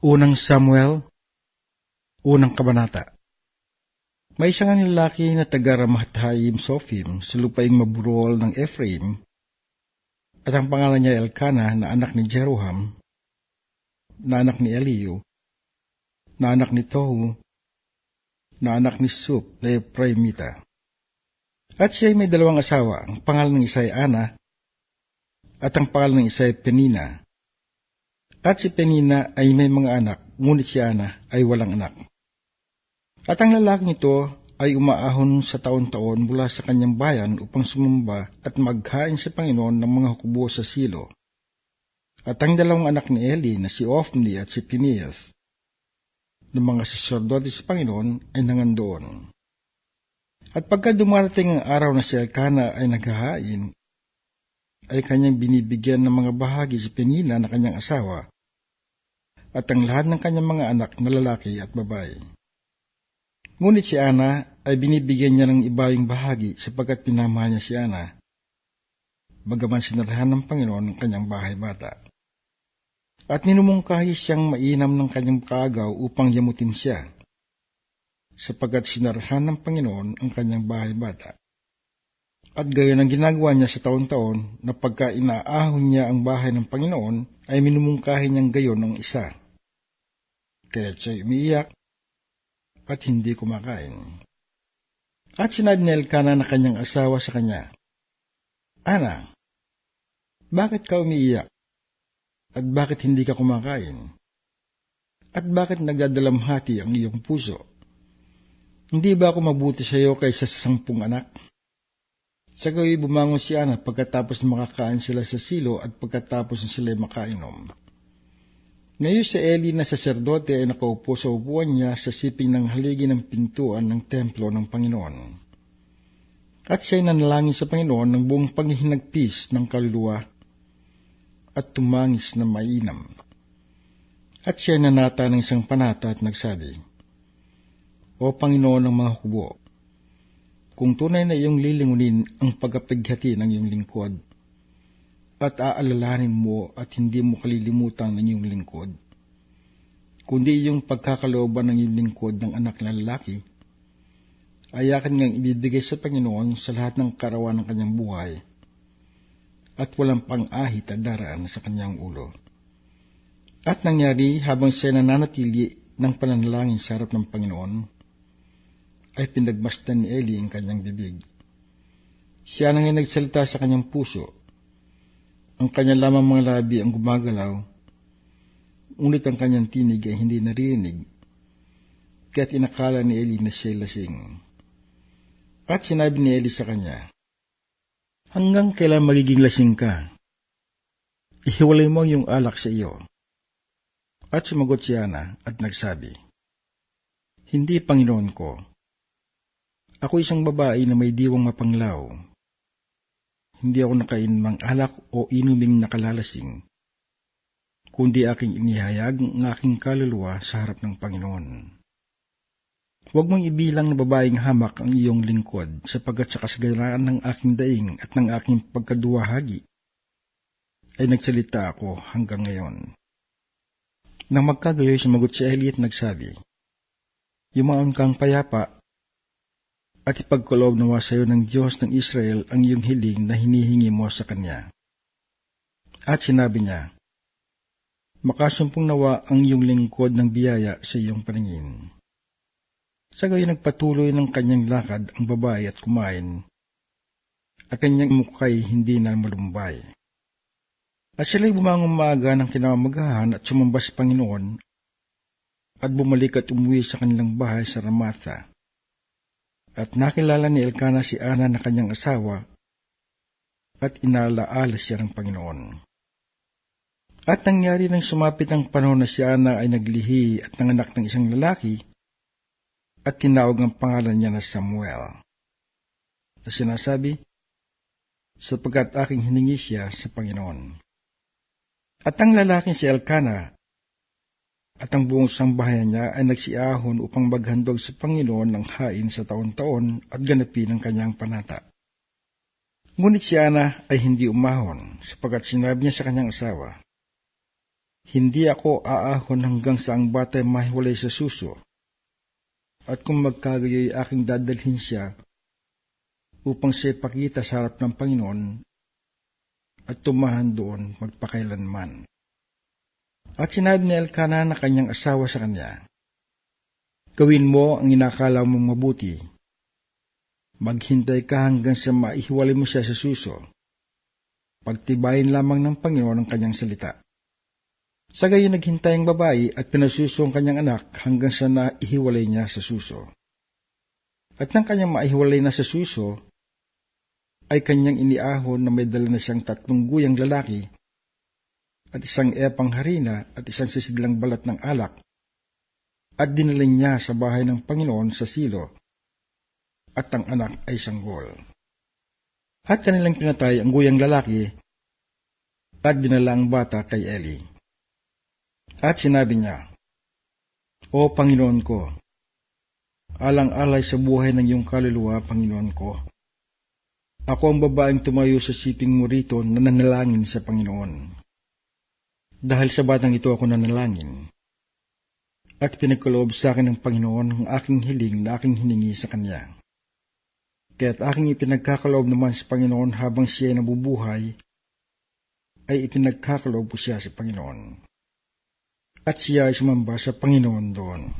Unang Samuel, Unang Kabanata May isang lalaki na taga Ramathayim Sophim sa lupaing maburol ng Ephraim, at ang pangalan niya Elkanah na anak ni Jeroham, na anak ni Eliu, na anak ni Tohu, na anak ni Sup na Ephraimita. At siya ay may dalawang asawa, ang pangalan ng isa ay Ana, at ang pangalan ng isa ay Penina. At si Penina ay may mga anak, ngunit si Ana ay walang anak. At ang lalaking ito ay umaahon sa taon-taon mula sa kanyang bayan upang sumamba at maghain sa Panginoon ng mga hukubo sa silo. At ang dalawang anak ni Eli na si Ophni at si Phineas, ng mga saserdote sa Panginoon ay nangandoon. At pagka dumarating ang araw na si Elkanah ay naghahain, ay kanyang binibigyan ng mga bahagi si Penina na kanyang asawa, at ang lahat ng kanyang mga anak na lalaki at babae. Ngunit si Ana ay binibigyan niya ng ibayong bahagi sapagkat pinamahan niya si Ana, bagaman sinarahan ng Panginoon ang kanyang bahay bata. At ninumungkahi siyang mainam ng kanyang kaagaw upang yamutin siya, sapagkat sinarahan ng Panginoon ang kanyang bahay bata. At gaya ng ginagawa niya sa taon-taon na pagka inaahon niya ang bahay ng Panginoon, ay minumungkahi niyang gayon ang isa. Kaya siya umiiyak at hindi kumakain. At sinabi ni Elkanah na kanyang asawa sa kanya, Ana, bakit ka umiiyak? At bakit hindi ka kumakain? At bakit nagdadalamhati ang iyong puso? Hindi ba ako mabuti sa iyo kaysa sa sampung anak? Sa gawi bumangon si Ana pagkatapos makakain sila sa silo at pagkatapos na sila makainom. Ngayon si Eli na saserdote ay nakaupo sa upuan niya sa siping ng haligi ng pintuan ng templo ng Panginoon. At siya ay nanalangin sa Panginoon ng buong panghihinagpis ng kaluluwa at tumangis na mainam. At siya ay nanata ng isang panata at nagsabi, O Panginoon ng mga hubo, kung tunay na iyong lilingunin ang pagkapighati ng iyong lingkod, at aalalahanin mo at hindi mo kalilimutan ng iyong lingkod, kundi yung pagkakalooban ng iyong lingkod ng anak na lalaki, ayakan ngang ibibigay sa Panginoon sa lahat ng karawan ng kanyang buhay, at walang pang-ahit at daraan sa kanyang ulo. At nangyari habang siya nananatili ng pananalangin sa harap ng Panginoon, ay pinagmasdan ni Eli ang kanyang bibig. Siya nang nagsalita sa kanyang puso, ang kanya lamang mga labi ang gumagalaw, ngunit ang kanyang tinig ay hindi naririnig, kaya't inakala ni Eli na siya lasing. At sinabi ni Eli sa kanya, Hanggang kailan magiging lasing ka? Ihiwalay mo yung alak sa iyo. At sumagot si Ana at nagsabi, Hindi, Panginoon ko. Ako isang babae na may diwang mapanglaw hindi ako nakain ng alak o inuming nakalalasing, kundi aking inihayag ang aking kaluluwa sa harap ng Panginoon. Huwag mong ibilang na babaeng hamak ang iyong lingkod sapagkat sa kasagaran ng aking daing at ng aking pagkaduwahagi ay nagsalita ako hanggang ngayon. Nang magkagayoy sumagot si Eli at nagsabi, Yumaon kang payapa at ipagkaloob nawa sa iyo ng Diyos ng Israel ang iyong hiling na hinihingi mo sa Kanya. At sinabi niya, Makasumpong nawa ang iyong lingkod ng biyaya sa iyong paningin. Sa gayon nagpatuloy ng kanyang lakad ang babae at kumain, at kanyang mukhay hindi na malumbay. At sila'y bumangon maaga ng kinamagahan at sumamba sa Panginoon, at bumalik at umuwi sa kanilang bahay sa Ramatha at nakilala ni Elkanah si Ana na kanyang asawa at inaalaala siya ng Panginoon. At nangyari nang sumapit ang panahon na si Ana ay naglihi at nanganak ng isang lalaki at tinawag ang pangalan niya na Samuel. Na sinasabi, sapagkat aking hiningi siya sa Panginoon. At ang lalaking si Elkanah at ang buong sambahayan niya ay nagsiahon upang maghandog sa Panginoon ng hain sa taon-taon at ganapin ang kanyang panata. Ngunit si Ana ay hindi umahon, sapagat sinabi niya sa kanyang asawa, Hindi ako aahon hanggang sa ang bata ay mahiwalay sa suso. At kung magkagayoy aking dadalhin siya upang siya ipakita sa harap ng Panginoon at tumahan doon magpakailanman. At sinabi ni Elkana na kanyang asawa sa kanya, Gawin mo ang inakala mong mabuti. Maghintay ka hanggang sa maihiwalay mo siya sa suso. Pagtibayin lamang ng Panginoon ang kanyang salita. Sa gayon naghintay ang babae at pinasuso ang kanyang anak hanggang sa naihiwalay niya sa suso. At nang kanyang maihiwalay na sa suso, ay kanyang iniahon na may dala na siyang tatlong guyang lalaki at isang epang harina at isang sisidlang balat ng alak at dinala niya sa bahay ng Panginoon sa silo at ang anak ay sanggol. At kanilang pinatay ang guyang lalaki at dinala ang bata kay Eli. At sinabi niya, O Panginoon ko, alang-alay sa buhay ng iyong kaluluwa, Panginoon ko, ako ang babaeng tumayo sa siping mo rito na nanalangin sa Panginoon. Dahil sa batang ito ako nanalangin. At pinagkaloob sa akin ng Panginoon ang aking hiling na aking hiningi sa Kanya. Kaya't aking ipinagkakaloob naman sa Panginoon habang siya ay nabubuhay, ay ipinagkakaloob po siya sa Panginoon. At siya ay sumamba sa Panginoon doon.